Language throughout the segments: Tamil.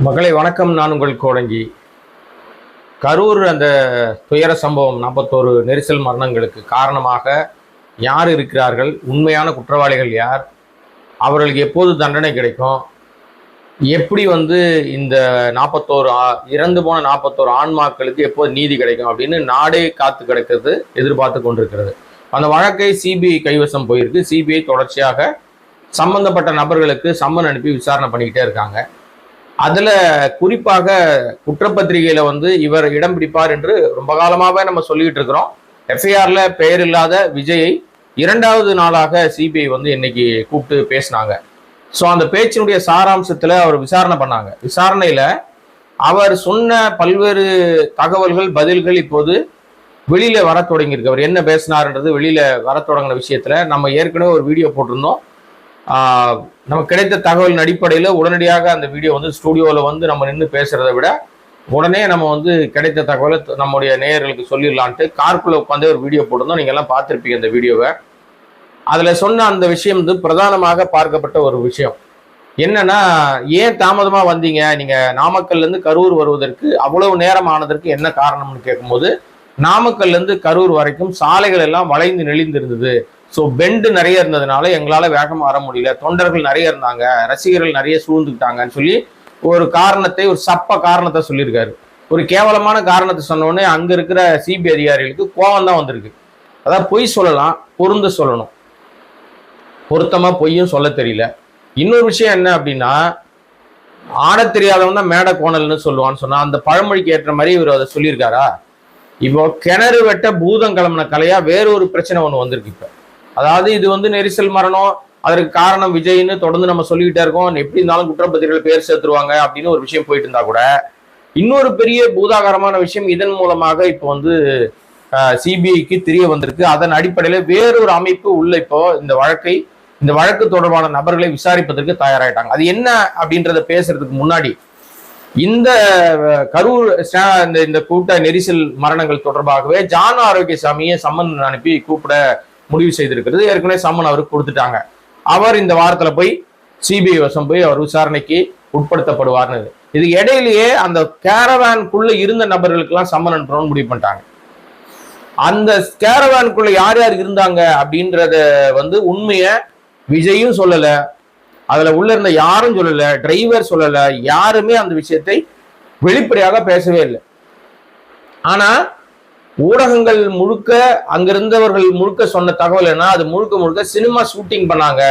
மகளை வணக்கம். நான் உங்கள் கோடங்கி. கரூர் அந்த துயர சம்பவம் நாற்பத்தோரு நெரிசல் மரணங்களுக்கு காரணமாக யார் இருக்கிறார்கள்? உண்மையான குற்றவாளிகள் யார்? அவர்களுக்கு எப்போது தண்டனை கிடைக்கும்? எப்படி வந்து இந்த நாற்பத்தோரு இறந்து போன நாற்பத்தோரு ஆன்மாக்களுக்கு எப்போது நீதி கிடைக்கும் அப்படின்னு நாடே காத்து கிடக்கிறது எதிர்பார்த்து கொண்டிருக்கிறது. அந்த வழக்கை சிபிஐ கைவசம் போயிருக்கு. சிபிஐ தொடர்ச்சியாக சம்பந்தப்பட்ட நபர்களுக்கு சம்மன் அனுப்பி விசாரணை பண்ணிக்கிட்டே இருக்காங்க. அதுல குறிப்பாக குற்றப்பத்திரிகையில வந்து இவர் இடம் பிடிப்பார் என்று ரொம்ப காலமாகவே நம்ம சொல்லிட்டு இருக்கிறோம். எஃப்ஐஆர்ல பெயர் இல்லாத விஜயை இரண்டாவது நாளாக சிபிஐ வந்து இன்னைக்கு கூப்பிட்டு பேசினாங்க. ஸோ அந்த பேச்சினுடைய சாராம்சத்தில் அவர் விசாரணை பண்ணாங்க. விசாரணையில் அவர் சொன்ன பல்வேறு தகவல்கள் பதில்கள் இப்போது வெளியில வர தொடங்கியிருக்கு. அவர் என்ன பேசினார்ன்றது வெளியில வர தொடங்கின விஷயத்துல நம்ம ஏற்கனவே ஒரு வீடியோ போட்டிருந்தோம். நமக்கு கிடைத்த தகவலின் அடிப்படையில் உடனடியாக அந்த வீடியோ வந்து ஸ்டூடியோவில் வந்து நம்ம நின்று பேசுகிறத விட உடனே நம்ம வந்து கிடைத்த தகவலை நம்முடைய நேயர்களுக்கு சொல்லிடலான்ட்டு கார்க்குள்ளே உட்காந்து ஒரு வீடியோ போட்டிருந்தோம். நீங்கள் எல்லாம் பார்த்துருப்பீங்க அந்த வீடியோவை அதில் சொன்ன அந்த விஷயம் வந்து பிரதானமாக பார்க்கப்பட்ட ஒரு விஷயம். என்னன்னா ஏன் தாமதமாக வந்தீங்க? நீங்கள் நாமக்கல்லேருந்து கரூர் வருவதற்கு அவ்வளவு நேரம் ஆனதற்கு என்ன காரணம்னு கேட்கும்போது நாமக்கல்லேருந்து கரூர் வரைக்கும் சாலைகள் எல்லாம் வளைந்து நெளிந்து இருந்தது ஸோ பெண்டு நிறைய இருந்ததுனால எங்களால் வேகமாக வர முடியல. தொண்டர்கள் நிறைய இருந்தாங்க. ரசிகர்கள் நிறைய சூழ்ந்துக்கிட்டாங்கன்னு சொல்லி ஒரு காரணத்தை ஒரு சப்ப காரணத்தை சொல்லியிருக்காரு. ஒரு கேவலமான காரணத்தை சொன்னோடனே அங்கே இருக்கிற சிபி அதிகாரிகளுக்கு கோவம் தான் வந்திருக்கு. அதாவது பொய் சொல்லலாம் பொருந்து சொல்லணும். பொருத்தமாக பொய்யும் சொல்ல தெரியல. இன்னொரு விஷயம் என்ன அப்படின்னா ஆட தெரியாதவன் தான் மேடை கோணல்னு சொல்லுவான்னு சொன்னா அந்த பழமொழிக்கு ஏற்ற மாதிரி இவர் அதை சொல்லியிருக்காரா? இப்போ கிணறு வெட்ட பூதம் கிளம்பின கலையா வேற ஒரு பிரச்சனை ஒன்று வந்திருக்கு இப்போ. அதாவது இது வந்து நெரிசல் மரணம் அதற்கு காரணம் விஜய்னு தொடர்ந்து நம்ம சொல்லிக்கிட்டே இருக்கோம். எப்படி இருந்தாலும் குற்றப்பத்திரிகைகள் பேர் சேர்த்துருவாங்க அப்படின்னு ஒரு விஷயம் போயிட்டு இருந்தா கூட இன்னொரு பெரிய பூதாகரமான விஷயம் இதன் மூலமாக இப்போ வந்து சிபிஐக்கு தெரிய வந்திருக்கு. அதன் அடிப்படையில் வேறொரு அமைப்பு உள்ள இப்போ இந்த வழக்கை இந்த வழக்கு தொடர்பான நபர்களை விசாரிப்பதற்கு தயாராயிட்டாங்க. அது என்ன அப்படின்றத பேசுறதுக்கு முன்னாடி இந்த கரூர் இந்த இந்த கூட்ட நெரிசல் மரணங்கள் தொடர்பாகவே ஜான ஆரோக்கியசாமியை சம்மன் அனுப்பி கூப்பிட முடிவு செய்திருக்கிறது. ஏற்கனவே சம்மன் அவருக்கு கொடுத்துட்டாங்க. அவர் இந்த வாரத்துல போய் சிபிஐ வசம் போய் அவர் விசாரணைக்கு உட்படுத்தப்படுவார்னு. இது இடையிலேயே அந்த கேரவேனுக்குள்ள இருந்த நபர்களுக்கெல்லாம் சம்மன் அனுப்பணும்னு முடிவு பண்ணிட்டாங்க. அந்த கேரவேனுக்குள்ள யார் யார் இருந்தாங்க அப்படின்றத வந்து உண்மைய விஜயும் சொல்லல. அதுல உள்ள இருந்த யாரும் சொல்லல டிரைவர் சொல்லல யாருமே அந்த விஷயத்தை வெளிப்படையாக பேசவே இல்லை. ஆனா ஊடகங்கள் முழுக்க அங்கிருந்தவர்கள் முழுக்க சொன்ன தகவல் என்ன அது முழுக்க முழுக்க சினிமா ஷூட்டிங் பண்ணாங்க.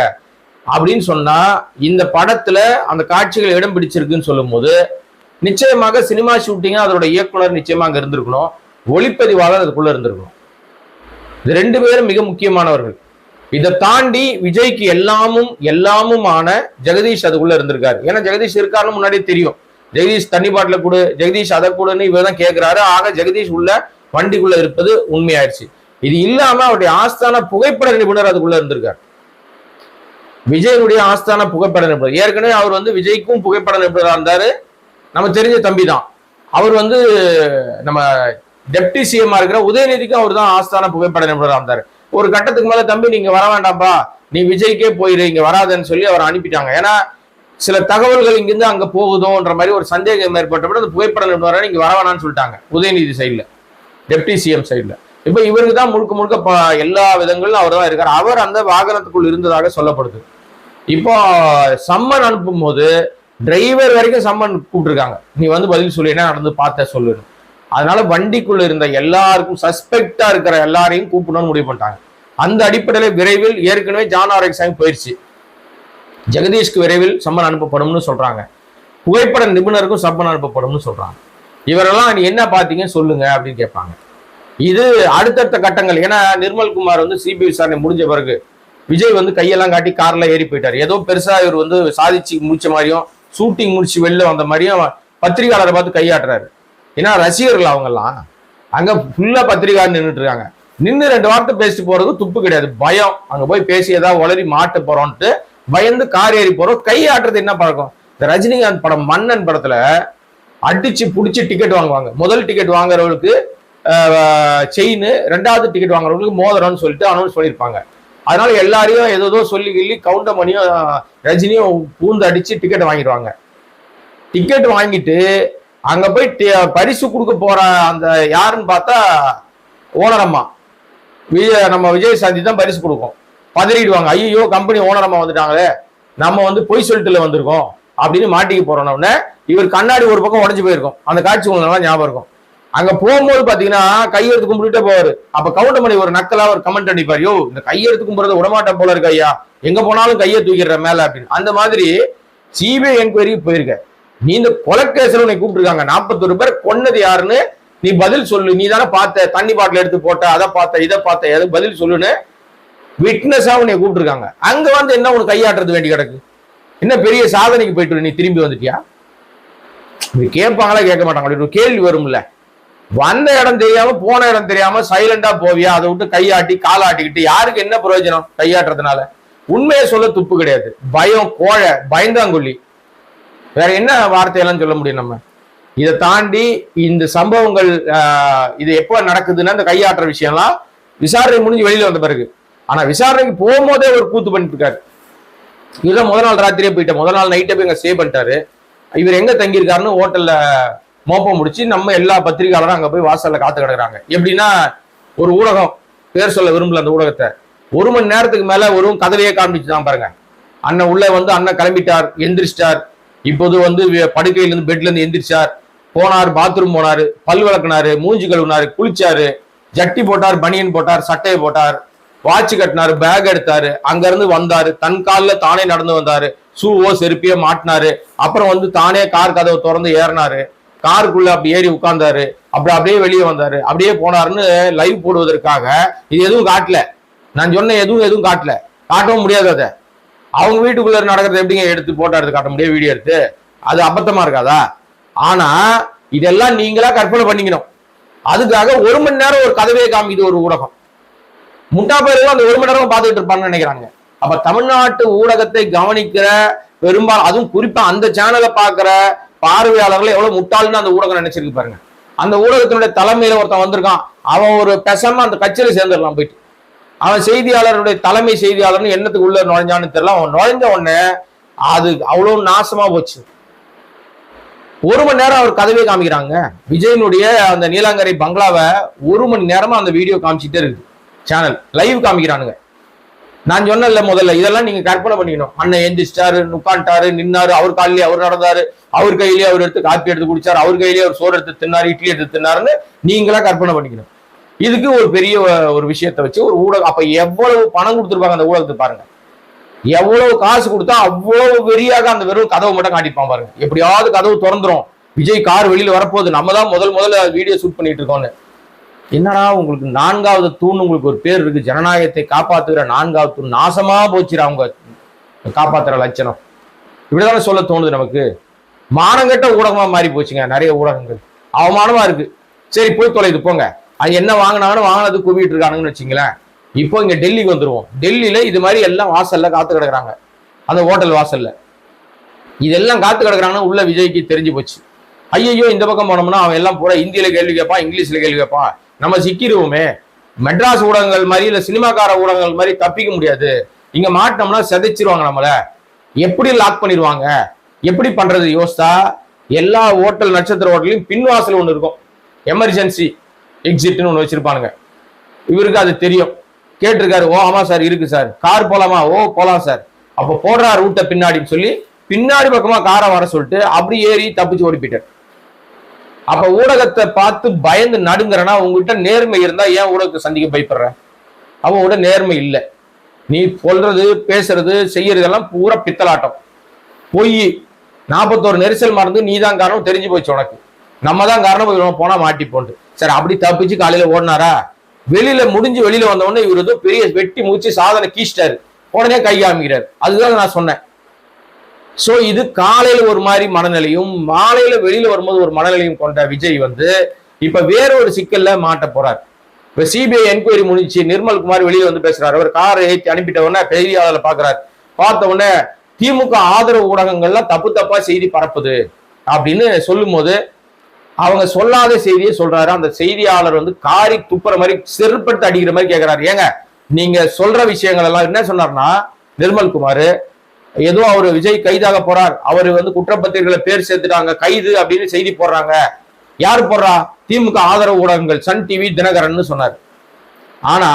அப்படின்னு சொன்னா இந்த படத்துல அந்த காட்சிகள் இடம் பிடிச்சிருக்குன்னு சொல்லும்போது நிச்சயமாக சினிமா ஷூட்டிங் அதோட இயக்குனர் நிச்சயமா அங்க இருந்திருக்கணும். ஒளிப்பதிவாளர் அதுக்குள்ள இருந்திருக்கணும். இது ரெண்டு பேரும் மிக முக்கியமானவர்கள். இதை தாண்டி விஜய்க்கு எல்லாமும் எல்லாமுமான ஜெகதீஷ் அதுக்குள்ள இருந்திருக்காரு. ஏன்னா ஜெகதீஷ் இருக்காருன்னு முன்னாடியே தெரியும். ஜெகதீஷ் தண்ணி பாட்டில கொடு ஜெகதீஷ் அதை கூடன்னு இவர் தான் கேட்கிறாரு ஆக ஜெகதீஷ் உள்ள வண்டிக்குள்ள இருப்பது உண்மையாயிருச்சு இது இல்லாம அவருடைய ஆஸ்தான புகைப்பட நிபுணர் அதுக்குள்ள இருந்திருக்கார். விஜயனுடைய ஆஸ்தான புகைப்பட நிபுணர். ஏற்கனவே அவர் வந்து விஜய்க்கும் புகைப்பட நிபுணராக இருந்தாரு. நம்ம தெரிஞ்ச தம்பி தான். அவர் வந்து நம்ம டெப்டி சிஎம்மா இருக்கிற உதயநிதிக்கும் அவர் தான் ஆஸ்தான புகைப்பட நிபுணராக இருந்தார். ஒரு கட்டத்துக்கு மேல தம்பி நீங்க வர வேண்டாம்ப்பா. நீ விஜய்க்கே போயிரு. இங்க வராதன்னு சொல்லி அவர் அனுப்பிட்டாங்க. ஏன்னா சில தகவல்கள் இங்கிருந்து அங்க போகுதோன்ற மாதிரி ஒரு சந்தேகம் ஏற்பட்டபடி அந்த புகைப்பட நிபுணர் இங்க வர வேணாம்னு சொல்லிட்டாங்க. உதயநிதி சைடுல. டெப்டி சிஎம் சைடில் இப்போ இவருக்கு தான் முழுக்க முழுக்க எல்லா விதங்களும் அவர் தான் இருக்கார். அவர் அந்த வாகனத்துக்குள் இருந்ததாக சொல்லப்படுது. இப்போ சம்மன் அனுப்பும் போது டிரைவர் வரைக்கும் சம்மன் கூப்பிட்டுருக்காங்க. நீ வந்து பதில் சொல்லி என்ன நடந்து பார்த்த சொல்லு. அதனால வண்டிக்குள்ள இருந்த எல்லாருக்கும் சஸ்பெக்டா இருக்கிற எல்லாரையும் கூப்பிடணும்னு முடிவு பண்ணிட்டாங்க. அந்த அடிப்படையில் விரைவில் ஏற்கனவே ஜான் ஆரோக்கியசாமி போயிடுச்சு ஜெகதீஷ்க்கு விரைவில் சம்மன் அனுப்பப்படும்னு சொல்றாங்க. புகைப்பட நிபுணருக்கும் சம்மன் அனுப்பப்படும்னு சொல்றாங்க. இவரெல்லாம் நீ என்ன பார்த்தீங்கன்னு சொல்லுங்க அப்படின்னு கேட்பாங்க. இது அடுத்தடுத்த கட்டங்கள். ஏன்னா நிர்மல்குமார் வந்து சிபிஐ விசாரணை முடிஞ்ச பிறகு விஜய் வந்து கையெல்லாம் காட்டி கார்ல ஏறி போயிட்டார். ஏதோ பெருசா இவர் வந்து சாதிச்சு முடிச்ச மாதிரியும் ஷூட்டிங் முடிச்சு வெளில வந்த மாதிரியும் பத்திரிகையாளரை பார்த்து கையாட்டுறாரு. ஏன்னா ரசிகர்கள் அவங்கெல்லாம் அங்க ஃபுல்லா பத்திரிகையாளர் நின்றுட்டு இருக்காங்க. நின்று ரெண்டு வார்த்தை பேசிட்டு போறது துப்பு கிடையாது. பயம். அங்க போய் பேசி ஏதாவது உளறி மாட்ட போறோம்ட்டு பயந்து கார் ஏறி போறோம். கை ஆட்டுறது என்ன பழக்கம்? இந்த ரஜினிகாந்த் படம் மன்னன் படத்துல அடிச்சு பிடிச்சி டிக்கெட் வாங்குவாங்க. முதல் டிக்கெட் வாங்குறவங்களுக்கு செயின் ரெண்டாவது டிக்கெட் வாங்குறவங்களுக்கு மோதிரம்னு சொல்லிட்டு அனௌன்ஸ் பண்ணியிருப்பாங்க அதனால எல்லாரையும் ஏதோ சொல்லி கிள்ளி கவுண்டர் மணியும் ரஜினியும் பூந்து அடிச்சு டிக்கெட் வாங்கிடுவாங்க. டிக்கெட் வாங்கிட்டு அங்க போய் டி- பரிசு கொடுக்க போற அந்த யாருன்னு பார்த்தா ஓனரம்மா விஜய விஜய் நம்ம விஜய் சாந்தி தான் பரிசு கொடுக்கும். பதறிடுவாங்க. ஐயோ கம்பெனி ஓனரம்மா வந்துட்டாங்களே. நம்ம வந்து பொய் சொல்லிட்டுல வந்திருக்கோம். அப்படின்னு மாட்டிக்க போறோம்னு இவர் கண்ணாடி ஒரு பக்கம் உடஞ்சு போயிருக்கும். அந்த காட்சி உங்களுக்கு நல்லா ஞாபகம் இருக்கும். அங்க போகும்போது பாத்தீங்கன்னா கையெழுத்து கும்பிட்டுட்டே போவாரு. அப்ப கவுண்டமணி ஒரு நக்கலா ஒரு கமெண்ட் அடிப்பார். யோ இந்த கையெழுத்து கும்பிடுறது விடமாட்டேன் போல இருக்கு ஐயா. எங்க போனாலும் கையை தூக்கிடுற மேல அப்படின்னு. அந்த மாதிரி சிபிஐ என்கொயரிக்கு போயிருக்க. நீ இந்த கொலக்கேசர் உன்னை கூப்பிட்டுருக்காங்க. நாற்பத்தொரு பேர் கொன்னது யாருன்னு நீ பதில் சொல்லு. நீ தானே பார்த்த தண்ணி பாட்டில் எடுத்து போட்ட அதை பார்த்த இதை பார்த்த எது பதில் சொல்லுன்னு விட்னஸா உன்னை கூப்பிட்டுருக்காங்க. அங்க வந்து என்ன உனக்கு கையாட்டுறது வேண்டி கிடக்கு? என்ன பெரிய சாதனைக்கு போயிட்டு நீ திரும்பி வந்துட்டியா? இது கேட்பாங்களா கேட்க மாட்டாங்க ஒரு கேள்வி வரும்ல. வந்த இடம் தெரியாம போன இடம் தெரியாம சைலண்டா போவியா? அதை விட்டு கையாட்டி காலாட்டிக்கிட்டு யாருக்கு என்ன பிரயோஜனம் கையாட்டுறதுனால? உண்மையை சொல்ல துப்பு கிடையாது. பயம் கோழை பயந்தாங்கொல்லி. வேற என்ன வார்த்தையெல்லாம் சொல்ல முடியும் நம்ம? இதை தாண்டி இந்த சம்பவங்கள் இது எப்போ நடக்குதுன்னா இந்த கையாட்டுற விஷயம்லாம் விசாரணை முடிஞ்சு வெளியில வந்த பிறகு. ஆனா விசாரணைக்கு போகும்போதே ஒரு கூத்து பண்ணிட்டு இருக்காரு. இவர்தான் முதல் நாள் ராத்திரியே போயிட்டேன். முதல் நாள் நைட்டே போய் இங்க ஸ்டே பண்ணிட்டாரு. இவர் எங்க தங்கியிருக்காருன்னு ஹோட்டல்ல மோப்பம் முடிச்சு நம்ம எல்லா பத்திரிகையாளரும் அங்கே போய் வாசலில் காத்து கிடக்குறாங்க. எப்படின்னா ஒரு ஊடகம் பேர் சொல்ல விரும்பல அந்த ஊடகத்தை. ஒரு மணி நேரத்துக்கு மேலே ஒரு கதவையே காமிச்சு தான் பாருங்க. அண்ணன் உள்ளே வந்து அண்ணன் கிளம்பிட்டார் எந்திரிச்சிட்டார். இப்போது வந்து படுக்கையிலேருந்து படுக்கையில இருந்து எந்திரிச்சார். போனார் பாத்ரூம் போனாரு பல் விளக்குனாரு மூஞ்சி கழுவினாரு குளிச்சாரு. ஜட்டி போட்டார் பனியன் போட்டார் சட்டையை போட்டார். வாட்ச் கட்டினாரு பேக் எடுத்தாரு அங்க இருந்து வந்தாரு. தன் காலில் தானே நடந்து வந்தாரு. ஷூவோ செருப்பியோ மாட்டினாரு. அப்புறம் வந்து தானே கார் கதவை திறந்து ஏறினாரு. காருக்குள்ள அப்படி ஏறி உட்கார்ந்தாரு. அப்புறம் அப்படியே வெளியே வந்தாரு. அப்படியே போனாருன்னு லைவ் போடுவதற்காக இது எதுவும் காட்டல. நான் சொன்ன எதுவும் எதுவும் காட்டல. காட்டவும் முடியாது அதை. அவங்க வீட்டுக்குள்ள நடக்கிறத எப்படிங்க எடுத்து போட்டோ எடுத்து காட்ட முடியும்? வீடியோ எடுத்து. அது அபத்தமா இருக்காதா? ஆனா இதெல்லாம் நீங்களா கற்பனை பண்ணிக்கணும். அதுக்காக ஒரு மணி நேரம் ஒரு கதவையை காமிக்குது ஒரு ஊடகம். முட்டா பேர்கள் அந்த ஒரு மணி நேரம் பார்த்துட்டு இருப்பான்னு நினைக்கிறாங்க அப்ப தமிழ்நாட்டு ஊடகத்தை கவனிக்கிற பெரும்பாலும் அதுவும் குறிப்பா அந்த சேனலை பாக்குற பார்வையாளர்கள் எவ்வளவு முட்டாள்னு அந்த ஊடகம் நினைச்சிருக்கு பாருங்க. அந்த ஊடகத்தினுடைய தலைமையில ஒருத்தன் வந்திருக்கான். அவன் ஒரு பெசம அந்த கட்சியில சேர்ந்துடலாம் போயிட்டு. அவன் செய்தியாளருடைய தலைமை செய்தியாளர்னு என்னத்துக்கு உள்ள நுழைஞ்சான்னு தெரியல. அவன் நுழைஞ்ச உடனே அது அவ்வளவு நாசமா போச்சு. ஒரு மணி நேரம் அவர் கதவே காமிக்கிறாங்க. விஜயனுடைய அந்த நீலாங்கரை பங்களாவை ஒரு மணி நேரமா அந்த வீடியோ காமிச்சிட்டே இருக்கு சேனல் லைவ் காமிக்கிறானுங்க. நான் சொன்னேன்ல முதல்ல இதெல்லாம் நீங்க கற்பனை பண்ணிக்கணும். அண்ணன் எந்திரிச்சிட்டாரு உட்காந்துட்டாரு நின்னாரு அவர் காலிலேயே அவர் நடந்தாரு அவர் கையிலேயே அவர் எடுத்து காப்பி எடுத்து குடிச்சாரு அவர் கையிலேயே அவர் சோறு எடுத்து தின்னாரு இட்லி எடுத்து தின்னாருன்னு நீங்களா கற்பனை பண்ணிக்கணும். இதுக்கு ஒரு பெரிய ஒரு விஷயத்தை வச்சு ஒரு ஊடகம் அப்ப எவ்வளவு பணம் கொடுத்துருப்பாங்க அந்த ஊடகத்தை பாருங்க. எவ்வளவு காசு கொடுத்தா அவ்வளவு பெரியாக அந்த வெறும் கதவை மட்டும் காட்டிப்பான் பாருங்க. எப்படியாவது கதவு திறந்துரும். விஜய் கார் வெளியில வரப்போகுது. நம்ம தான் முதல் முதல்ல வீடியோ ஷூட் பண்ணிட்டு இருக்கோம்னு. என்னடா உங்களுக்கு நான்காவது தூண் உங்களுக்கு ஒரு பேர் இருக்கு? ஜனநாயகத்தை காப்பாத்துகிற நான்காவது தூண் நாசமா போச்சுடா அவங்க காப்பாத்துற லட்சணம். இப்படிதானே சொல்ல தோணுது நமக்கு. மானங்கட்ட ஊடகமா மாறி போச்சுங்க நிறைய ஊடகங்கள். அவமானமா இருக்கு. சரி போய் தொலைது போங்க. அது என்ன வாங்கினாங்கன்னு வாங்கினது குவிட்டு இருக்கானுங்கன்னு வச்சுங்களேன். இப்போ இங்க டெல்லிக்கு வந்துருவோம். டெல்லியில இது மாதிரி எல்லாம் வாசல்ல காத்து கிடக்குறாங்க. அந்த ஹோட்டல் வாசல்ல. இதெல்லாம் காத்து கிடக்குறாங்கன்னா உள்ள விஜய்க்கு தெரிஞ்சு போச்சு. ஐயோ இந்த பக்கம் போனோம்னா அவன் எல்லாம் பூரா ஹிந்தியில கேள்வி கேட்பான் இங்கிலீஷ்ல கேள்வி கேட்பான். நம்ம சிக்கிடுவோமே. மெட்ராஸ் ஊடகங்கள் மாதிரி இல்லை சினிமாக்கார ஊடகங்கள் மாதிரி தப்பிக்க முடியாது. இங்க மாட்டினோம்னா செதைச்சிருவாங்க நம்மள. எப்படி லாக் பண்ணிடுவாங்க? எப்படி பண்றது? யோசித்தா எல்லா ஹோட்டல் நட்சத்திர ஹோட்டலையும் பின்வாசல் ஒன்று இருக்கும். எமர்ஜென்சி எக்ஸிட்னு ஒன்று வச்சிருப்பானுங்க. இவருக்கு அது தெரியும். கேட்டிருக்காரு ஓ ஆமா சார் இருக்கு சார். கார் போலாமா? ஓ போலாம் சார். அப்போ போடுறா ரூட்டை பின்னாடின்னு சொல்லி பின்னாடி பக்கமா காரை வர சொல்லிட்டு அப்படி ஏறி தப்பிச்சு ஓடி போயிட்டார். அப்ப ஊடகத்தை பார்த்து பயந்து நடுங்கிறனா உங்ககிட்ட நேர்மை இருந்தா ஏன் ஊடகத்தை சந்திக்க பயப்படுற? அவங்களோட நேர்மை இல்லை. நீ சொல்றது பேசுறது செய்யறதெல்லாம் பூரா பித்தலாட்டம். பொய் நாற்பத்தோரு நெரிசல் மறந்து நீ தான் காரணம் தெரிஞ்சு போச்சு உனக்கு. நம்ம தான் காரணம் போனா மாட்டி போண்டு சரி அப்படி தப்பிச்சு காலையில ஓடினாரா? வெளியில முடிஞ்சு வெளியில வந்த உடனே இவர் ஏதோ பெரிய வெட்டி மூச்சு சாதனை கீச்சிட்டாரு. உடனே கை காமிக்கிறாரு. அதுதான் நான் சொன்னேன். ஸோ இது காலையில் ஒரு மாதிரி மனநிலையும் மாலையில் வெளியில் வரும்போது ஒரு மனநிலையும் கொண்ட விஜய் வந்து இப்போ வேற ஒரு சிக்கலில் மாட்ட போறார். இப்போ சிபிஐ என்கொயரி முடிஞ்சு நிர்மல் குமார் வெளியே வந்து பேசுறாரு. அவர் காரை ஏற்றி அனுப்பிட்ட உடனே பெரியாளர் பார்க்குறாரு. பார்த்த உடனே திமுக ஆதரவு ஊடகங்கள்லாம் தப்பு தப்பா செய்தி பரப்புது அப்படின்னு சொல்லும்போது அவங்க சொல்லாத செய்தியை சொல்றாரு. அந்த செய்தியாளர் வந்து காரி துப்புற மாதிரி செருப்பட்டு அடிக்கிற மாதிரி கேட்கிறாரு ஏங்க நீங்க சொல்ற விஷயங்கள் எல்லாம் என்ன சொன்னார்னா நிர்மல் குமார் ஏதோ அவர் விஜய் கைதாக போறார். அவர் வந்து குற்றப்பத்திரிகளை பேர் சேர்த்துட்டாங்க. கைது அப்படின்னு செய்தி போடுறாங்க. யார் போடுறா? திமுக ஆதரவு ஊடகங்கள். சன் டிவி தினகரன் சொன்னார். ஆனா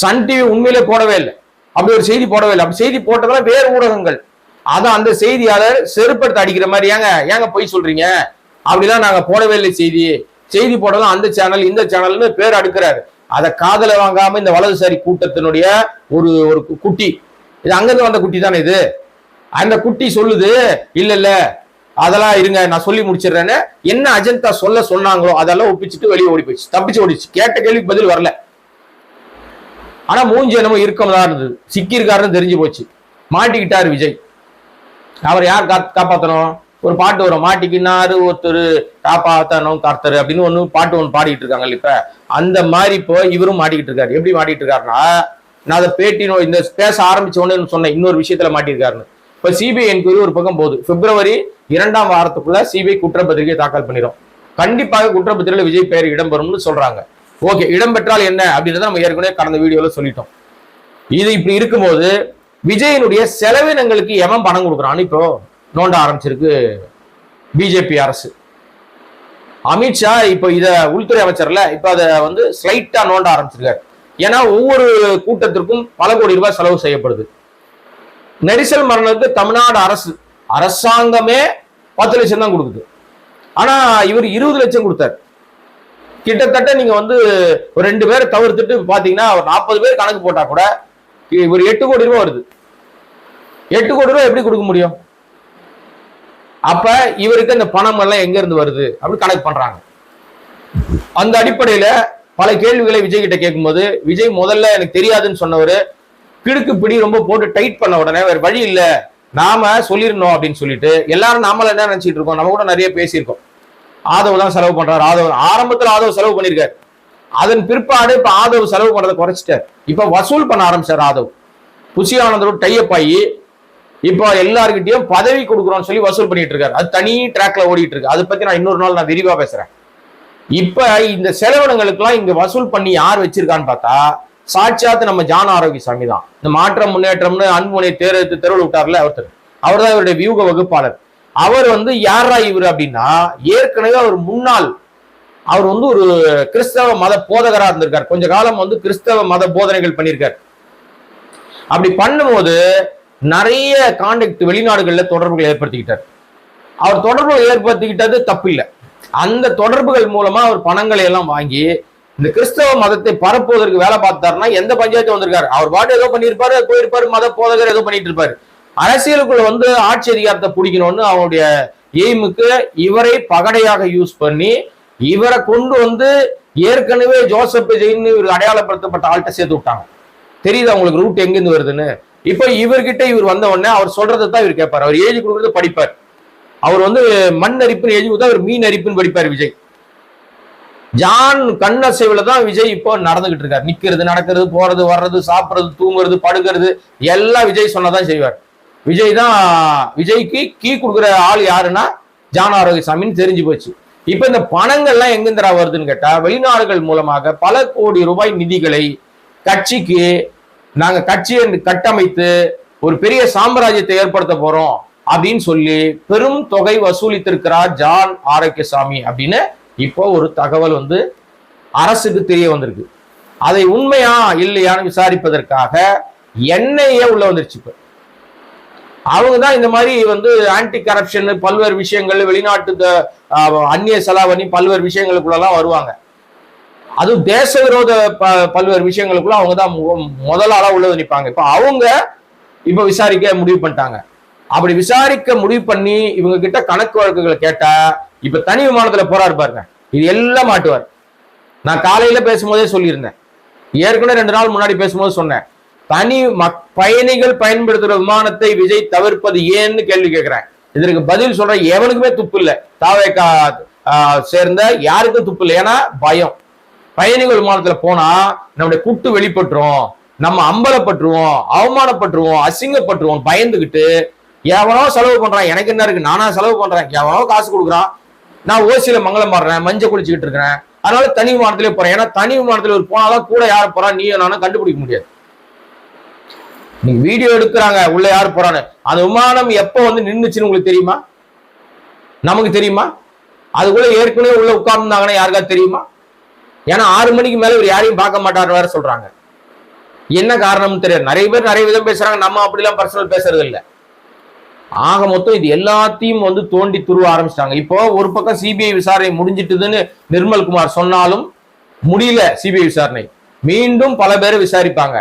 சன் டிவி உண்மையிலே போடவே இல்லை. அப்படி ஒரு செய்தி போடவே இல்லை. அப்படி செய்தி போட்டதெல்லாம் வேறு ஊடகங்கள். அதான் அந்த செய்தியாளர் செருப்படுத்த அடிக்கிற மாதிரி ஏங்க ஏங்க பொய் சொல்றீங்க? அப்படிலாம் நாங்க போடவே இல்லை செய்தி. செய்தி போடலாம். அந்த சேனல் இந்த சேனல்னு பேர் அடுக்கிறாரு. அதை காதல வாங்காம இந்த வலதுசாரி கூட்டத்தினுடைய ஒரு ஒரு குட்டி இது அங்கிருந்து வந்த குட்டி தானே இது? அந்த குட்டி சொல்லுது இல்ல இல்ல அதெல்லாம் இருங்க நான் சொல்லி முடிச்சிடுறேன்னு. என்ன அஜந்தா சொல்ல சொன்னாங்களோ அதெல்லாம் ஒப்பிச்சுட்டு வெளியே ஓடி போயிடுச்சு. தப்பிச்சு ஓடிச்சு கேட்ட கேள்விக்கு பதில் வரல. ஆனா மூஞ்சி என்னமோ இருக்கம் தான் இருந்தது. சிக்கியிருக்காருன்னு தெரிஞ்சு போச்சு. மாட்டிக்கிட்டாரு விஜய். அவர் யார் கா காப்பாத்தணும்? ஒரு பாட்டு வரும். மாட்டிக்கினாரு ஒருத்தர் காப்பாத்தனும் கர்த்தர் அப்படின்னு ஒன்று பாட்டு ஒன்று பாடிட்டு இருக்காங்க இப்ப. அந்த மாதிரி இப்போ இவரும் மாட்டிக்கிட்டு இருக்காரு. எப்படி மாட்டிக்கிட்டு இருக்காருன்னா நான் அதை பேட்டி இந்த பேச ஆரம்பிச்ச உடனே சொன்னேன் இன்னொரு விஷயத்துல மாட்டியிருக்காருன்னு. இப்ப சிபிஐ என்கொயரி ஒரு பக்கம் போகுது. பிப்ரவரி இரண்டாம் வாரத்துக்குள்ள சிபிஐ குற்றப்பத்திரிகை தாக்கல் பண்ணிடும் கண்டிப்பாக குற்றப்பத்திரிகையில் விஜய் பெயர் இடம்பெறும்னு சொல்றாங்க. ஓகே இடம்பெற்றால் என்ன? அப்படின்றத நம்ம ஏற்கனவே கடந்த வீடியோல சொல்லிட்டோம். இது இப்படி இருக்கும்போது விஜயனுடைய செலவினங்களுக்கு எவன் பணம் கொடுக்குறான்னு இப்போ நோண்ட ஆரம்பிச்சிருக்கு பிஜேபி அரசு. அமித்ஷா இப்போ இத உள்துறை அமைச்சர்ல இப்ப அதை வந்து ஸ்லைட்டா நோண்ட ஆரம்பிச்சிருக்காரு. ஏன்னா ஒவ்வொரு கூட்டத்திற்கும் பல கோடி ரூபாய் செலவு செய்யப்படுது. நெரிசல் மரணத்துக்கு தமிழ்நாடு அரசு அரசாங்கமே பத்து லட்சம் தான் கொடுக்குது. ஆனா இவர் இருபது லட்சம் கொடுத்தாரு. கிட்டத்தட்ட நீங்க வந்து ஒரு ரெண்டு பேரை தவிர்த்துட்டு பாத்தீங்கன்னா ஒரு நாற்பது பேர் கணக்கு போட்டா கூட ஒரு எட்டு கோடி ரூபாய் வருது. எட்டு கோடி ரூபாய் எப்படி கொடுக்க முடியும்? அப்ப இவருக்கு அந்த பணம் எல்லாம் எங்க இருந்து வருது? அப்படின்னு கணக்கு பண்றாங்க. அந்த அடிப்படையில பல கேள்விகளை விஜய் கிட்ட கேட்கும்போது விஜய் முதல்ல எனக்கு தெரியாதுன்னு சொன்னவர் கிடுக்கு பிடி ரொம்ப போட்டு டைட் பண்ண உடனே வேற வழி இல்ல நாம சொல்லிடணும் அப்படின்னு சொல்லிட்டு எல்லாரும் நாமள என்ன நினைச்சிட்டு இருக்கோம் நம்ம கூட நிறைய பேசியிருக்கோம். ஆதவ் தான் செலவு பண்றாரு. ஆதவ் ஆரம்பத்துல ஆதவ் செலவு பண்ணிருக்காரு. அதன் பிற்பாடு இப்ப ஆதவ் செலவு பண்றதை குறைச்சிட்டார். இப்ப வசூல் பண்ண ஆரம்பிச்சார் ஆதவ். புசியானந்தரோட ஆனந்தோட டைப் ஆகி இப்போ எல்லாருக்கிட்டையும் பதவி கொடுக்குறோம்னு சொல்லி வசூல் பண்ணிட்டு இருக்காரு. அது தனி ட்ராக்ல ஓடிட்டு இருக்கு. அதை பத்தி நான் இன்னொரு நாள் நான் விரிவா பேசுறேன். இப்ப இந்த செலவினங்களுக்கெல்லாம் இங்க வசூல் பண்ணி யார் வச்சிருக்கான்னு பார்த்தா சாட்சாத்து நம்ம ஜான ஆரோக்கிய சாமி தான். இந்த மாற்றம் முன்னேற்றம்னு அன்புமனை தேர்வு தெருவில் விட்டார்ல ஒருத்தர். அவர் தான் இவருடைய வியூக வகுப்பாளர். அவர் வந்து யாரா இவர் அப்படின்னா ஏற்கனவே அவர் முன்னாள் அவர் வந்து ஒரு கிறிஸ்தவ மத போதகரா இருந்திருக்கார். கொஞ்ச காலம் வந்து கிறிஸ்தவ மத போதனைகள் பண்ணியிருக்கார் அப்படி பண்ணும்போது நிறைய கான்டாக்ட் வெளிநாடுகளில் தொடர்புகள் ஏற்படுத்திக்கிட்டார். அவர் தொடர்பு ஏற்படுத்திக்கிட்டது தப்பு இல்லை அந்த தொடர்புகள் மூலமா அவர் பணங்களை எல்லாம் வாங்கி இந்த கிறிஸ்தவ மதத்தை பரப்புவதற்கு வேலை பார்த்தாருன்னா எந்த பஞ்சாயத்து வந்திருக்காரு. அவர் பாட்டு ஏதோ பண்ணியிருப்பாரு போயிருப்பாரு மத போதகர் ஏதோ பண்ணிட்டு இருப்பாரு அரசியலுக்குள்ள வந்து ஆட்சி அதிகாரத்தை பிடிக்கணும்னு அவருடைய எய்முக்கு இவரை பகடையாக யூஸ் பண்ணி இவரை கொண்டு வந்து ஏற்கனவே ஜோசப் ஜெயின்னு இவர் அடையாளப்படுத்தப்பட்ட ஆள்கிட்ட சேர்த்து விட்டாங்க. தெரியுது அவங்களுக்கு ரூட் எங்கிருந்து வருதுன்னு? இப்போ இவர்கிட்ட இவர் வந்த உடனே அவர் சொல்றதை தான் இவர் கேட்பார். அவர் எழுதி கொடுக்குறது படிப்பார். அவர் வந்து மண் அரிப்புன்னு எழுதி அவர் மீன் அரிப்புன்னு படிப்பார் விஜய். ஜான் கண்ணசைவில் தான் விஜய் இப்போ நடந்துகிட்டு இருக்காரு. நிக்கிறது நடக்கிறது போறது வர்றது சாப்பிட்றது தூங்குறது படுக்கிறது எல்லாம் விஜய் சொன்னதான் செய்வார். விஜய் தான் விஜய்க்கு கீ கொடுக்குற ஆள் யாருன்னா ஜான் ஆரோக்கியசாமின்னு தெரிஞ்சு போச்சு. இப்ப இந்த பணங்கள்லாம் எங்கிருந்தா வருதுன்னு கேட்டா வெளிநாடுகள் மூலமாக பல கோடி ரூபாய் நிதிகளை கட்சிக்கு நாங்க கட்சியை கட்டமைத்து ஒரு பெரிய சாம்ராஜ்யத்தை ஏற்படுத்த போறோம். அப்படின்னு சொல்லி பெரும் தொகை வசூலித்திருக்கிறார் ஜான் ஆரோக்கியசாமி அப்படின்னு இப்போ ஒரு தகவல் வந்து அரசுக்கு தெரிய வந்திருக்கு. அதை உண்மையா இல்லையான்னு விசாரிப்பதற்காக என்ஐஏ உள்ள வந்துருச்சு இப்போ. அவங்க தான் இந்த மாதிரி வந்து ஆன்டி கரப்ஷன் பல்வேறு விஷயங்கள் வெளிநாட்டு த- அந்நிய செலாவணி பல்வேறு விஷயங்களுக்குள்ளலாம் வருவாங்க. அதுவும் தேச விரோத ப- பல்வேறு விஷயங்களுக்குள்ள அவங்க தான் மு- முதல் ஆளா உள்ள வந்து அவங்க இப்போ விசாரிக்க முடிவு பண்ணிட்டாங்க. அப்படி விசாரிக்க முடிவு பண்ணி இவங்க கிட்ட கணக்கு வழக்குகளை கேட்டா இப்ப தனி விமானத்துல போறாரு பாருங்க. இது எல்லாம் மாட்டுவார். நான் காலையில பேசும்போதே சொல்லியிருந்தேன். ஏற்கனவே ரெண்டு நாள் முன்னாடி பேசும்போது சொன்னேன். தனி பயணிகள் பயன்படுத்துற விமானத்தை விஜய் தவிர்ப்பது ஏன்னு கேள்வி கேட்கிறேன். இதற்கு பதில் சொல்ற எவனுக்குமே துப்பு இல்லை. தாவேக்கா சேர்ந்த யாருக்கும் துப்பு இல்லை. ஏன்னா பயம். பயணிகள் விமானத்துல போனா நம்முடைய குட்டு வெளிப்பட்டுரும். நம்ம அம்பலப்பட்டுருவோம் அவமானப்பட்டுருவோம் அசிங்கப்பட்டுருவோம் பயந்துகிட்டு எவனோ செலவு பண்றான். எனக்கு என்ன இருக்கு? நானா செலவு பண்றேன். எவனோ காசு கொடுக்குறான். நான் ஓசியில மங்களம் பாடுறேன். மஞ்சள் குளிச்சுக்கிட்டு இருக்கிறேன். அதனால தனி விமானத்திலே போறேன். ஏன்னா தனி விமானத்துல ஒரு போனாதான் கூட யார் போறா? நீ நானும் கண்டுபிடிக்க முடியாது. நீங்க வீடியோ எடுக்கிறாங்க. உள்ள யார் போறான்னு. அந்த விமானம் எப்போ வந்து நின்றுச்சுன்னு உங்களுக்கு தெரியுமா? நமக்கு தெரியுமா? அதுக்குள்ள ஏற்கனவே உள்ள உட்கார்ந்துருந்தாங்கன்னா யாருக்காவது தெரியுமா? ஏன்னா ஆறு மணிக்கு மேல இவர் யாரையும் பார்க்க மாட்டார் வேற சொல்றாங்க. என்ன காரணம்னு தெரியாது. நிறைய பேர் நிறைய விதம் பேசுறாங்க. நம்ம அப்படிலாம் பர்சனல் பேசுறது இல்லை ஆக மொத்தம் இது எல்லாத்தையும் வந்து தோண்டி துருவ ஆரம்பிச்சிட்டாங்க. இப்போ ஒரு பக்கம் சிபிஐ விசாரணை முடிஞ்சிட்டுதுன்னு நிர்மல்குமார் சொன்னாலும் முடியல சிபிஐ விசாரணை. மீண்டும் பல பேரை விசாரிப்பாங்க.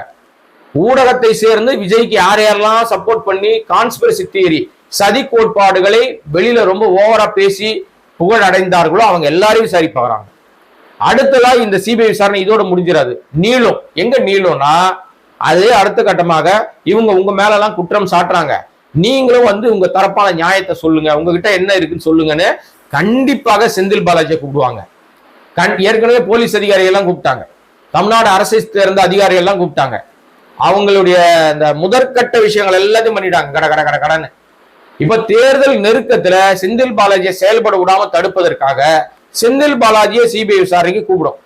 ஊடகத்தை சேர்ந்து விஜய்க்கு யார் யாரெல்லாம் சப்போர்ட் பண்ணி கான்ஸ்பிரசி தியரி சதி கோட்பாடுகளை வெளியில ரொம்ப ஓவரா பேசி புகழ் அடைந்தார்களோ அவங்க எல்லாரையும் விசாரிப்பாங்க அடுத்ததா இந்த சிபிஐ விசாரணை இதோட முடிஞ்சிடாது. நீளும். எங்க நீளும்னா அது அடுத்த கட்டமாக இவங்க உங்க மேல எல்லாம் குற்றம் சாட்டுறாங்க. நீங்களும் வந்து உங்க தரப்பான நியாயத்தை சொல்லுங்க. உங்ககிட்ட என்ன இருக்குன்னு சொல்லுங்கன்னு கண்டிப்பாக செந்தில் பாலாஜியை கூப்பிடுவாங்க. கண் ஏற்கனவே போலீஸ் அதிகாரிகள்லாம் கூப்பிட்டாங்க. தமிழ்நாடு அரசை சேர்ந்த அதிகாரிகள்லாம் கூப்பிட்டாங்க. அவங்களுடைய இந்த முதற்கட்ட விஷயங்கள் எல்லாத்தையும் பண்ணிட்டாங்க. கட கட கட கடன்னு. இப்ப தேர்தல் நெருக்கத்துல செந்தில் பாலாஜியை செயல்பட விடாம தடுப்பதற்காக செந்தில் பாலாஜியை சிபிஐ விசாரணைக்கு கூப்பிடும்.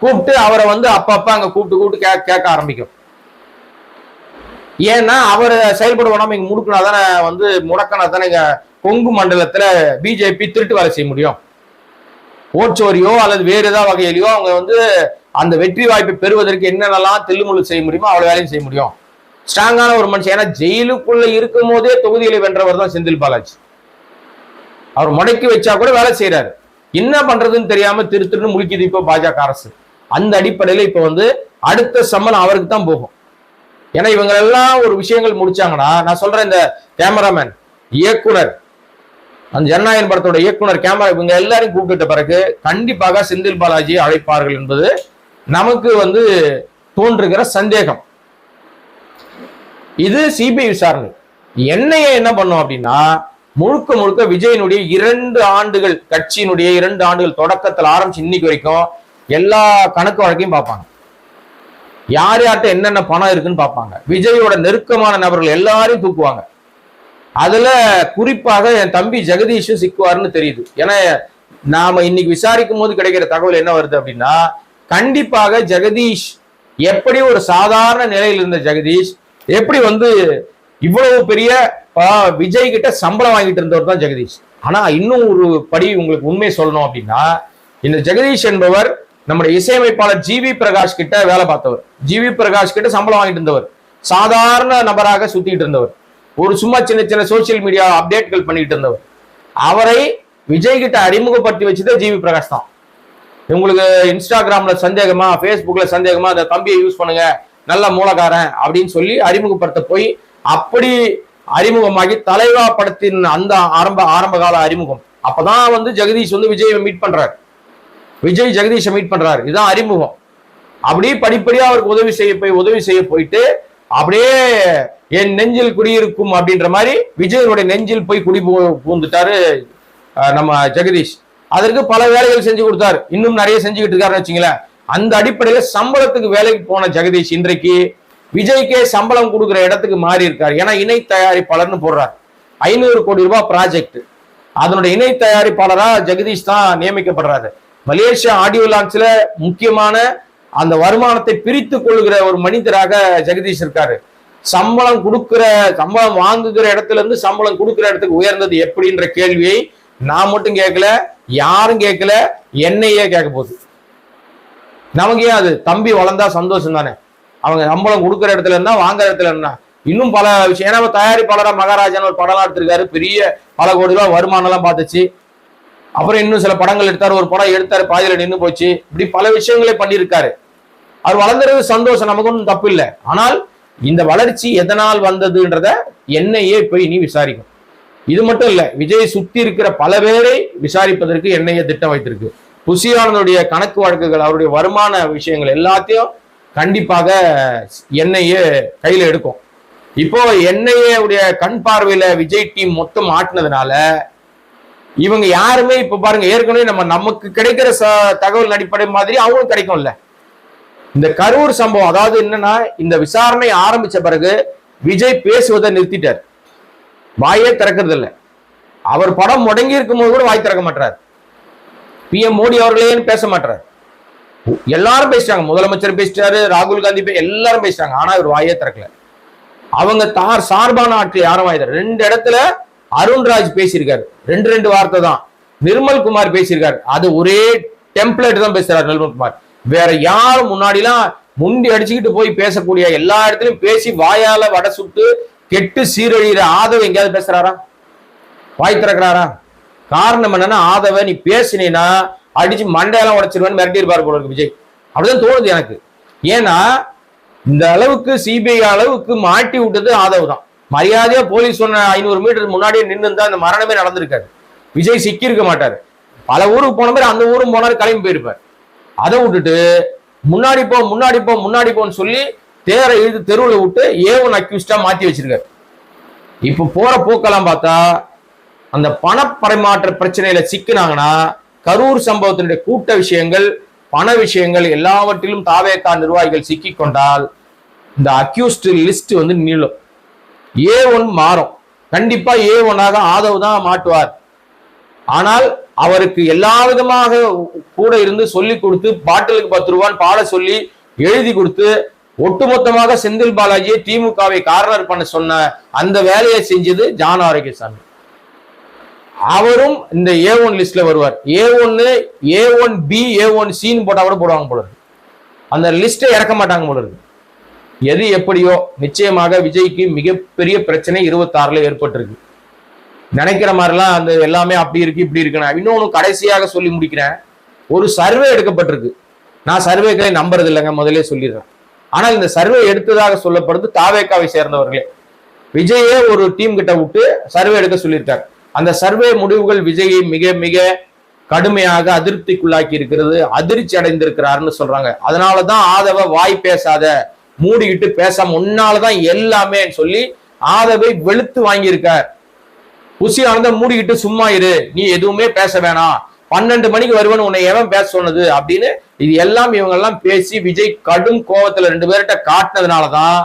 கூப்பிட்டு அவரை வந்து அப்பப்ப அங்க கூப்பிட்டு கூப்பிட்டு கேட்க ஆரம்பிக்கும். ஏன்னா அவர் செயல்பட இங்க முடுக்கினா தானே வந்து முடக்கினா தானே இங்க கொங்கு மண்டலத்துல பிஜேபி திருட்டு வேலை செய்ய முடியும். ஓட்சோரியோ அல்லது வேறு ஏதாவது வகையிலையோ அவங்க வந்து அந்த வெற்றி வாய்ப்பை பெறுவதற்கு என்னென்னலாம் தில்லுமுழு செய்ய முடியுமோ அவ்வளவு வேலையும் செய்ய முடியும். ஸ்ட்ராங்கான ஒரு மனுஷன் ஏன்னா ஜெயிலுக்குள்ள இருக்கும் போதே தொகுதிகளை வென்றவர் தான் செந்தில் பாலாஜி. அவர் முடக்கி வச்சா கூட வேலை செய்யறாரு என்ன பண்றதுன்னு தெரியாம திரு திருன்னு இப்போ பாஜக அரசு. அந்த அடிப்படையில இப்ப வந்து அடுத்த சம்மன் அவருக்கு தான் போகும். ஏன்னா இவங்க எல்லாம் ஒரு விஷயங்கள் முடிச்சாங்கன்னா நான் சொல்றேன் இந்த கேமராமேன் இயக்குனர். அந்த ஜனநாயகன் படத்தோட இயக்குனர் கேமரா இவங்க எல்லாரையும் கூப்பிட்ட பிறகு கண்டிப்பாக செந்தில் பாலாஜி அழைப்பார்கள் என்பது நமக்கு வந்து தோன்றுகிற சந்தேகம். இது சிபிஐ விசாரணை. என்னைய என்ன பண்ணும் அப்படின்னா முழுக்க முழுக்க விஜயனுடைய இரண்டு ஆண்டுகள் கட்சியினுடைய இரண்டு ஆண்டுகள் தொடக்கத்தில் ஆரம்பிச்சு இன்னைக்கு வரைக்கும் எல்லா கணக்கு வழக்கையும் பார்ப்பாங்க. யார் யார்கிட்ட என்னென்ன பணம் இருக்குன்னு பார்ப்பாங்க. விஜயோட நெருக்கமான நபர்கள் எல்லாரையும் தூக்குவாங்க. அதுல குறிப்பாக என் தம்பி ஜெகதீஷும் சிக்குவாருன்னு தெரியுது. ஏன்னா நாம இன்னைக்கு விசாரிக்கும் போது கிடைக்கிற தகவல் என்ன வருது அப்படின்னா கண்டிப்பாக ஜெகதீஷ் எப்படி ஒரு சாதாரண நிலையில் இருந்த ஜெகதீஷ் எப்படி வந்து இவ்வளவு பெரிய விஜய் கிட்ட சம்பளம் வாங்கிட்டு இருந்தவர் தான் ஜெகதீஷ். ஆனா இன்னும் ஒரு படி உங்களுக்கு உண்மை சொல்லணும் அப்படின்னா இந்த ஜெகதீஷ் என்பவர் நம்முடைய இசையமைப்பாளர் ஜிவி பிரகாஷ் கிட்ட வேலை பார்த்தவர். ஜிவி பிரகாஷ் கிட்ட சம்பளம் வாங்கிட்டு இருந்தவர். சாதாரண நபராக சுத்திட்டு இருந்தவர். ஒரு சும்மா சின்ன சின்ன சோசியல் மீடியா அப்டேட்கள் பண்ணிட்டு இருந்தவர். அவரை விஜய் கிட்ட அறிமுகப்படுத்தி வச்சதே ஜிவி பிரகாஷ் தான். உங்களுக்கு இன்ஸ்டாகிராம்ல சந்தேகமா ஃபேஸ்புக்ல சந்தேகமா அந்த தம்பியை யூஸ் பண்ணுங்க. நல்ல மூலகாரன் அப்படின்னு சொல்லி அறிமுகப்படுத்த போய் அப்படி அறிமுகமாகி தலைவா படத்தின் அந்த ஆரம்ப ஆரம்ப கால அறிமுகம். அப்பதான் வந்து ஜெகதீஷ் வந்து விஜய் மீட் பண்றாரு. விஜய் ஜெகதீஷை மீட் பண்றாரு. இதுதான் அறிமுகம். அப்படியே படிப்படியா அவருக்கு உதவி செய்ய போய் உதவி செய்ய போயிட்டு அப்படியே என் நெஞ்சில் குடியிருக்கும் அப்படின்ற மாதிரி விஜயனுடைய நெஞ்சில் போய் குடி பூந்துட்டாரு நம்ம ஜெகதீஷ். அதற்கு பல வேலைகள் செஞ்சு கொடுத்தாரு. இன்னும் நிறைய செஞ்சுக்கிட்டு இருக்காருன்னு வச்சுங்களேன். அந்த அடிப்படையில சம்பளத்துக்கு வேலைக்கு போன ஜெகதீஷ் இன்றைக்கு விஜய்க்கே சம்பளம் கொடுக்குற இடத்துக்கு மாறி இருக்காரு. ஏன்னா இணை தயாரிப்பாளர்னு போடுறாரு. ஐநூறு கோடி ரூபாய் ப்ராஜெக்ட் அதனுடைய இணை தயாரிப்பாளரா ஜெகதீஷ் தான் நியமிக்கப்படுறாரு. மலேசியா ஆடியோ லான்ச்ல முக்கியமான அந்த வருமானத்தை பிரித்து கொள்கிற ஒரு மனிதராக ஜெகதீஷ் இருக்காரு. சம்பளம் கொடுக்கிற சம்பளம் வாங்குகிற இடத்துல இருந்து சம்பளம் கொடுக்கிற இடத்துக்கு உயர்ந்தது எப்படின்ற கேள்வியை நான் மட்டும் கேட்கல யாரும் கேட்கல என்னையே கேட்க போகுது. நமக்கு ஏன் அது? தம்பி வளர்ந்தா சந்தோஷம் தானே. அவங்க சம்பளம் கொடுக்குற இடத்துல இருந்தா வாங்குற இடத்துல இருந்தா. இன்னும் பல விஷயம் ஏன்னா தயாரிப்பாளராக தயாரிப்பாளரா மகாராஜான்னு ஒரு படம்லாம் எடுத்திருக்காரு பெரிய பல கோடி ரூபாய் வருமானம் எல்லாம் பார்த்துச்சு. அப்புறம் இன்னும் சில படங்கள் எடுத்தார் ஒரு படம் எடுத்தாரு பாதியில நின்னு போச்சு. இப்படி பல விஷயங்களை பண்ணியிருக்காரு. அவர் வளர்ந்துறது சந்தோஷம் நமக்கு ஒன்றும் தப்பு இல்லை. ஆனால் இந்த வளர்ச்சி எதனால் வந்ததுன்றத என்னையே போய் நீ விசாரிக்கும் இது மட்டும் இல்லை விஜய் சுத்தி இருக்கிற பல பேரை விசாரிப்பதற்கு என்னையே திட்டம் வைத்திருக்கு. புசியானனுடைய கணக்கு வழக்குகள் அவருடைய வருமான விஷயங்கள் எல்லாத்தையும் கண்டிப்பாக என்ஐஏ கையில் எடுக்கும். இப்போ என்ஐஏ உடைய கண் பார்வையில விஜய் டீம் மொத்தம் ஆட்டினதுனால இவங்க யாருமே இப்ப பாருங்க ஏற்கனவே நம்ம நமக்கு கிடைக்கிற ச- தகவல் அடிப்படை மாதிரி அவங்களும் கிடைக்கும்ல. இந்த கரூர் சம்பவம் அதாவது என்னன்னா இந்த விசாரணை ஆரம்பிச்ச பிறகு விஜய் பேசுவதை நிறுத்திட்டார். வாயே திறக்கிறது இல்லை. அவர் படம் முடங்கி இருக்கும்போது கூட வாய் திறக்க மாட்டார் பிஎம் மோடி அவர்களேன்னு பேச மாட்டார் எல்லாரும் பேசிட்டாங்க. முதலமைச்சர் பேசிட்டாரு ராகுல் காந்தி எல்லாரும் பேசிட்டாங்க. ஆனா இவர் வாயே திறக்கல. அவங்க தார் சார்பான ஆட்கள் யாரும் வாய்த்தார் ரெண்டு இடத்துல அருண்ராஜ் பேசியிருக்காரு. ரெண்டு ரெண்டு வார்த்தை தான். நிர்மல் குமார் பேசியிருக்காரு. அது ஒரே டெம்ப்ளேட் தான் பேசுறாரு நிர்மல் குமார். வேற யாரும் முன்னாடிலாம் முண்டி அடிச்சுக்கிட்டு போய் பேசக்கூடிய எல்லா இடத்துலயும் பேசி வாயால வடை சுட்டு கெட்டு சீரழிகிற ஆதவ எங்கேயாவது பேசுறாரா? வாய் திறக்கிறாரா? காரணம் என்னன்னா ஆதவ நீ பேசினேன்னா அடிச்சு மண்டையெல்லாம் உடைச்சிருவேன்னு மிரட்டியிருப்பாரு போல இருக்கு விஜய். அப்படிதான் தோணுது எனக்கு. ஏன்னா இந்த அளவுக்கு சிபிஐ அளவுக்கு மாட்டி விட்டது ஆதவ் தான். மரியாதையா போலீஸ் சொன்ன ஐநூறு மீட்டர் முன்னாடியே நின்று இருந்தா அந்த மரணமே நடந்திருக்காரு விஜய் சிக்கி இருக்க மாட்டாரு. பல ஊருக்கு போன மாதிரி அந்த ஊரும் போனாலும் கிளம்பி போயிருப்பார். அதை விட்டுட்டு முன்னாடி போ முன்னாடி போ முன்னாடி போன்னு சொல்லி தேரை இழுத்து தெருவில் விட்டு ஏ ஒன் அக்யூஸ்டா மாத்தி வச்சிருக்காரு. இப்போ போற போக்கெல்லாம் பார்த்தா அந்த பணப்பரிமாற்ற பிரச்சனையில சிக்கினாங்கன்னா கரூர் சம்பவத்தினுடைய கூட்ட விஷயங்கள் பண விஷயங்கள் எல்லாவற்றிலும் தாவேக்கா நிர்வாகிகள் சிக்கிக்கொண்டால் இந்த அக்யூஸ்ட் லிஸ்ட் வந்து நீளும். ஏ ஒன் மாறும். கண்டிப்பா ஏ ஒன்னாக ஆதவ் தான் மாட்டுவார். ஆனால் அவருக்கு எல்லா விதமாக கூட இருந்து சொல்லி கொடுத்து பாட்டிலுக்கு பத்து ரூபான்னு பாட சொல்லி எழுதி கொடுத்து ஒட்டுமொத்தமாக செந்தில் பாலாஜியை திமுகவை கார்னர் பண்ண சொன்ன அந்த வேலையை செஞ்சது ஜான ஆரோக்கியசாமி அவரும் இந்த ஏ ஒன் லிஸ்ட்ல வருவார். ஏ ஒன்னு A one B A one சின்னு போட்டா கூட போடுவாங்க போல இருக்கு. அந்த லிஸ்ட்டை இறக்க மாட்டாங்க போல இருக்கு. எது எப்படியோ நிச்சயமாக விஜய்க்கு மிகப்பெரிய பிரச்சனை இருபத்தாறுல ஏற்பட்டிருக்கு. நினைக்கிற மாதிரிலாம் அந்த எல்லாமே அப்படி இருக்கு இப்படி இருக்கு. நான் இன்னொன்னு கடைசியாக சொல்லி முடிக்கிறேன். ஒரு சர்வே எடுக்கப்பட்டிருக்கு. நான் சர்வேக்களை நம்புறது இல்லைங்க முதலே சொல்லிடுறேன். ஆனால் இந்த சர்வே எடுத்ததாக சொல்லப்படுது தாவேக்காவை சேர்ந்தவர்களே. விஜயே ஒரு டீம் கிட்ட விட்டு சர்வே எடுக்க சொல்லியிருக்காரு. அந்த சர்வே முடிவுகள் விஜயை மிக மிக கடுமையாக அதிருப்திக்குள்ளாக்கி இருக்கிறது அதிர்ச்சி அடைந்திருக்கிறாருன்னு சொல்றாங்க. அதனாலதான் ஆதவ வாய் பேசாத மூடிக்கிட்டு பேசாம உன்னாலதான் எல்லாமே சொல்லி ஆதவை வெளுத்து வாங்கியிருக்கார். புசி ஆனந்த மூடிக்கிட்டு சும்மா இரு நீ எதுவுமே பேச வேணாம். பன்னெண்டு மணிக்கு வருவன் உன்னை எவன் பேச சொன்னது? அப்படின்னு இது எல்லாம் இவங்க எல்லாம் பேசி விஜய் கடும் கோபத்துல ரெண்டு பேர்கிட்ட காட்டினதுனாலதான்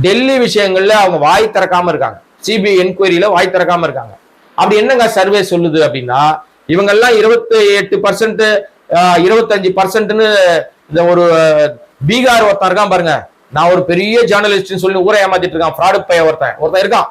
டெல்லி விஷயங்கள்ல அவங்க வாய் திறக்காம இருக்காங்க. சிபிஐ என்கொயரியில வாய் திறக்காம இருக்காங்க. அப்படி என்னங்க சர்வே சொல்லுது அப்படின்னா இவங்க எல்லாம் இருபத்தி எட்டு பர்சன்ட் இருபத்தஞ்சு பர்சன்ட்னு இந்த ஒரு பீகார் ஒருத்தன் இருக்கான் பாருங்க. நான் ஒரு பெரிய ஜேர்னலிஸ்ட்னு சொல்லி ஊரை ஏமாத்திட்டு இருக்கான். ஃப்ராடு பைய ஒருத்தன். ஒருத்தன் இருக்கான்.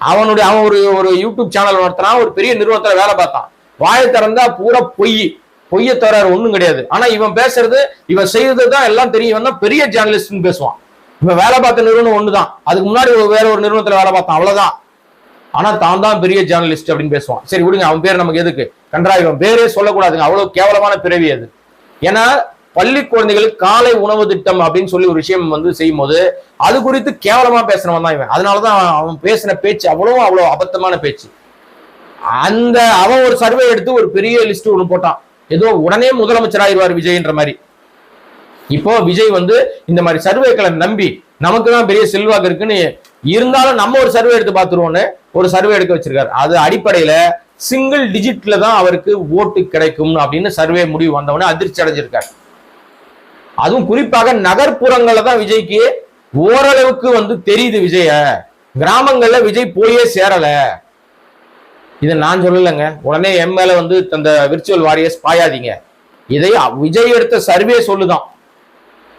அவனுடைய அவன் ஒரு ஒரு யூடியூப் சேனல் நடத்தினா ஒரு பெரிய நிறுவனத்துல வேலை பார்த்தான். வாயை திறந்தா பூரா பொய். பொய்ய தவிர ஒண்ணும் கிடையாது. ஆனா இவன் பேசுறது இவன் செய்யறது தான் எல்லாம் தெரியும். இவன் தான் பெரிய ஜேர்னலிஸ்ட்னு பேசுவான். இவன் வேலை பார்த்த நிறுவனம் ஒண்ணுதான். அதுக்கு முன்னாடி ஒரு வேற ஒரு நிறுவனத்துல வேலை பார்த்தான். அவ்வளவுதான். ஆனா தான் தான் பெரிய ஜேர்னலிஸ்ட் அப்படின்னு பேசுவான். சரி விடுங்க. அவன் பேர் நமக்கு எதுக்கு? கன்றா இவன் பேரே சொல்லக்கூடாதுங்க. அவ்வளவு கேவலமான பிறவி அது. ஏன்னா பள்ளி குழந்தைகளுக்கு காலை உணவு திட்டம் அப்படின்னு சொல்லி ஒரு விஷயம் வந்து செய்யும் போது அது குறித்து கேவலமா பேசுறவன் தான் இவன். அதனாலதான் அவன் அவன் பேசின பேச்சு அவ்வளவு அவ்வளவு அபத்தமான பேச்சு. அந்த அவன் ஒரு சர்வே எடுத்து ஒரு பெரிய லிஸ்ட் ஒன்று போட்டான். ஏதோ உடனே முதலமைச்சர் ஆயிடுவார் விஜய்ன்ற மாதிரி. இப்போ விஜய் வந்து இந்த மாதிரி சர்வேக்களை நம்பி நமக்கு தான் பெரிய செல்வாக்கு இருக்குன்னு இருந்தாலும் நம்ம ஒரு சர்வே எடுத்து பார்த்துருவோன்னு ஒரு சர்வே எடுக்க வச்சிருக்காரு. அது அடிப்படையில சிங்கிள் டிஜிட்ல தான் அவருக்கு ஓட்டு கிடைக்கும் அப்படின்னு சர்வே முடிவு வந்தவொடனே அதிர்ச்சி அடைஞ்சிருக்காரு. அதுவும் குறிப்பாக நகர்ப்புறங்கள்ல தான் விஜய்க்கு ஓரளவுக்கு வந்து தெரியுது விஜய. கிராமங்கள்ல விஜய் போயே சேரல. இதை நான் சொல்லலைங்க. உடனே எம் மேல வந்து அந்த விர்ச்சுவல் வாரியர்ஸ் பாயாதீங்க. இதை விஜய் எடுத்த சர்வே சொல்லுதான்.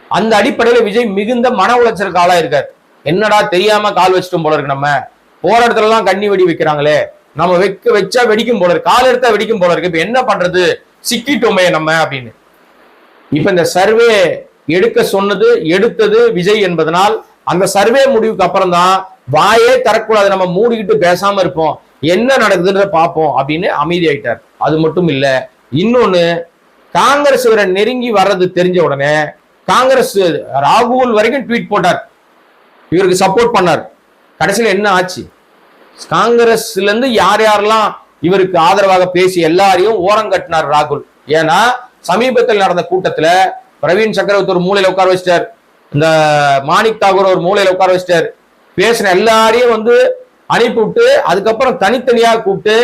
அந்த அடிப்படையில விஜய் மிகுந்த மன உளைச்சலுக்கு ஆளா இருக்காரு. என்னடா தெரியாம கால் வச்சிட்டோம் போல இருக்கு நம்ம. போற இடத்துல எல்லாம் கண்ணி வெடி வைக்கிறாங்களே. நம்ம வைக்க வச்சா வெடிக்கும் போல இருக்கு. கால் எடுத்தா வெடிக்கும் போல இருக்கு. இப்ப என்ன பண்றது? சிக்கிட்டோமே நம்ம அப்படின்னு. இப்ப இந்த சர்வே எடுக்க சொன்னது எடுத்தது விஜய் என்பதனால் அந்த சர்வே முடிவுக்கு அப்புறம் தான் வாயே தரக்கூடாது நம்ம மூடிக்கிட்டு பேசாம இருப்போம். என்ன நடக்குதுன்றத பார்ப்போம் அப்படின்னு அமைதியாயிட்டார். அது மட்டும் இல்ல இன்னொன்னு காங்கிரஸ் இவரை நெருங்கி வர்றது தெரிஞ்ச உடனே காங்கிரஸ் ராகுல் வரைக்கும் ட்வீட் போட்டார். இவருக்கு சப்போர்ட் பண்ணார். கடைசியில் என்ன ஆச்சு? காங்கிரஸ்ல இருந்து யார் யாரெல்லாம் இவருக்கு ஆதரவாக பேசி எல்லாரையும் ஓரம் கட்டினார் ராகுல். ஏன்னா சமீபத்தில் நடந்த கூட்டத்துல பிரவீன் சக்கரவர்த்தி ஒரு மூலையில உட்கார வச்சிட்டார். இந்த மாணிக் தாகூர் ஒரு மூலையில உட்கார வச்சிட்டார். பேசின எல்லாரையும் வந்து அனுப்பி விட்டு அதுக்கப்புறம் தனித்தனியாக கூப்பிட்டு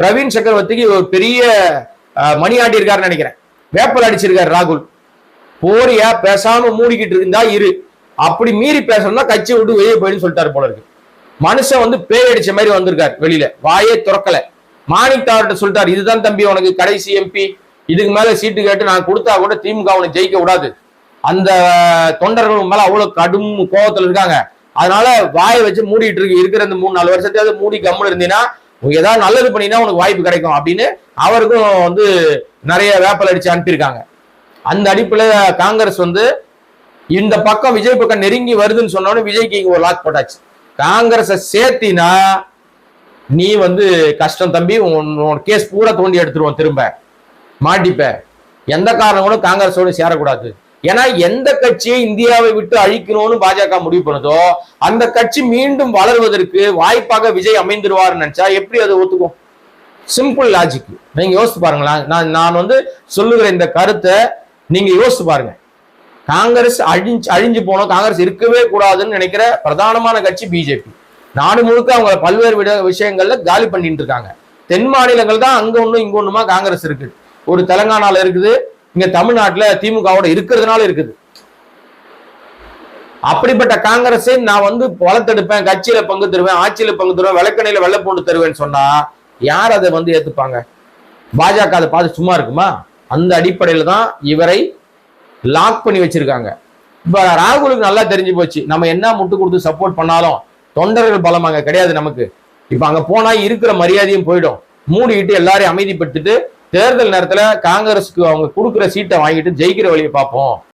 பிரவீன் சக்கரவர்த்திக்கு ஒரு பெரிய மணி ஆட்டியிருக்காருன்னு நினைக்கிறேன். வேப்பல் அடிச்சிருக்காரு ராகுல். போரியா பேசாம மூடிக்கிட்டு இருந்தா இரு. அப்படி மீறி பேசணும்னா கட்சி விட்டு வெளியே போயிடுன்னு சொல்லிட்டாரு போல இருக்கு. மனுஷன் வந்து பேய் அடிச்ச மாதிரி வந்திருக்காரு வெளியில. வாயே திறக்கல. மாணிக் தாவர்கிட்ட சொல்லிட்டாரு இதுதான் தம்பி உனக்கு கடைசி எம்பி இதுக்கு மேல சீட்டு கேட்டு நான் கொடுத்தா கூட திமுக அவனை ஜெயிக்க கூடாது அந்த தொண்டர்கள் மேல அவ்வளவு கடும் கோபத்துல இருக்காங்க. அதனால வாயை வச்சு மூடிட்டு இருக்கு. இருக்கிற இந்த மூணு நாலு வருஷத்தையாவது மூடி கம்முன்னு இருந்தீங்கன்னா உனக்கு ஏதாவது நல்லது பண்ணினா உனக்கு வாய்ப்பு கிடைக்கும் அப்படின்னு அவருக்கும் வந்து நிறைய வேப்பல் அடிச்சு அனுப்பியிருக்காங்க. அந்த அடிப்பில் காங்கிரஸ் வந்து இந்த பக்கம் விஜய் பக்கம் நெருங்கி வருதுன்னு சொன்னோடனே விஜய்க்கு இங்க ஒரு லாக் போட்டாச்சு. காங்கிரஸை சேர்த்தினா நீ வந்து கஷ்டம் தம்பி உன் கேஸ் பூரா தோண்டி எடுத்துருவோம் திரும்ப. மாட்டிப்ப எந்த காரணம் கூட காங்கிரஸோட சேரக்கூடாது. ஏன்னா எந்த கட்சியை இந்தியாவை விட்டு அழிக்கணும்னு பாஜக முடிவு பண்ணுதோ அந்த கட்சி மீண்டும் வளர்வதற்கு வாய்ப்பாக விஜய் அமைந்துருவார்னு நினைச்சா எப்படி அதை ஒத்துக்கும்? சிம்பிள் லாஜிக் நீங்க யோசிச்சு பாருங்களேன். நான் நான் வந்து சொல்லுகிற இந்த கருத்தை நீங்க யோசிச்சு பாருங்க. காங்கிரஸ் அழிஞ்சு அழிஞ்சு போனோம். காங்கிரஸ் இருக்கவே கூடாதுன்னு நினைக்கிற பிரதானமான கட்சி பிஜேபி நாடு முழுக்க அவங்க பல்வேறு விட விஷயங்கள்ல காலி பண்ணிட்டு இருக்காங்க. தென் மாநிலங்கள் தான் அங்க ஒண்ணும் இங்க ஒண்ணுமா காங்கிரஸ் இருக்கு. ஒரு தெலங்கானால இருக்குது இங்க தமிழ்நாட்டுல திமுகவோட இருக்கிறதுனால இருக்குது. அப்படிப்பட்ட காங்கிரஸை நான் வந்து வளர்த்தெடுப்பேன் கட்சியில பங்கு தருவேன் ஆட்சியில பங்கு தருவேன் விளக்கணையில வெள்ளை பூண்டு தருவேன்னு சொன்னா யார் அதை வந்து ஏத்துப்பாங்க? பாஜக அதை பார்த்து சும்மா இருக்குமா? அந்த அடிப்படையில தான் இவரை லாக் பண்ணி வச்சிருக்காங்க. இப்ப ராகுலுக்கு நல்லா தெரிஞ்சு போச்சு. நம்ம என்ன முட்டு கொடுத்து சப்போர்ட் பண்ணாலும் தொண்டர்கள் பலம் அங்க கிடையாது நமக்கு. இப்ப அங்க போனா இருக்கிற மரியாதையும் போயிடும். மூடிக்கிட்டு எல்லாரையும் அமைதிப்பட்டுட்டு தேர்தல் நேரத்துல காங்கிரஸுக்கு அவங்க கொடுக்குற சீட்டை வாங்கிட்டு ஜெயிக்கிற வழியை பார்ப்போம்.